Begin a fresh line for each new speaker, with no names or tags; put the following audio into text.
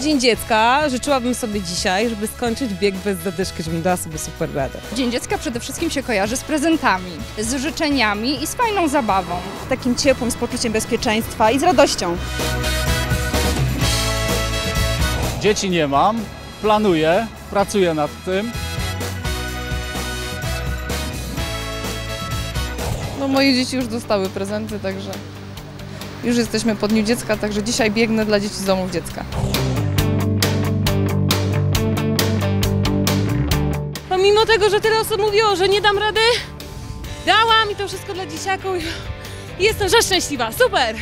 Dzień Dziecka życzyłabym sobie dzisiaj, żeby skończyć bieg bez zadyszki, żebym dała sobie super radę.
Dzień Dziecka przede wszystkim się kojarzy z prezentami, z życzeniami i z fajną zabawą.
takim ciepłym, z poczuciem bezpieczeństwa i z radością.
Dzieci nie mam, planuję, pracuję nad tym.
No moje dzieci już dostały prezenty, także już jesteśmy po Dniu Dziecka, także dzisiaj biegnę dla dzieci z domów dziecka.
Pomimo tego, że tyle osób mówiło, że nie dam rady, dałam i to wszystko dla dzieciaków. Jestem że szczęśliwa, super!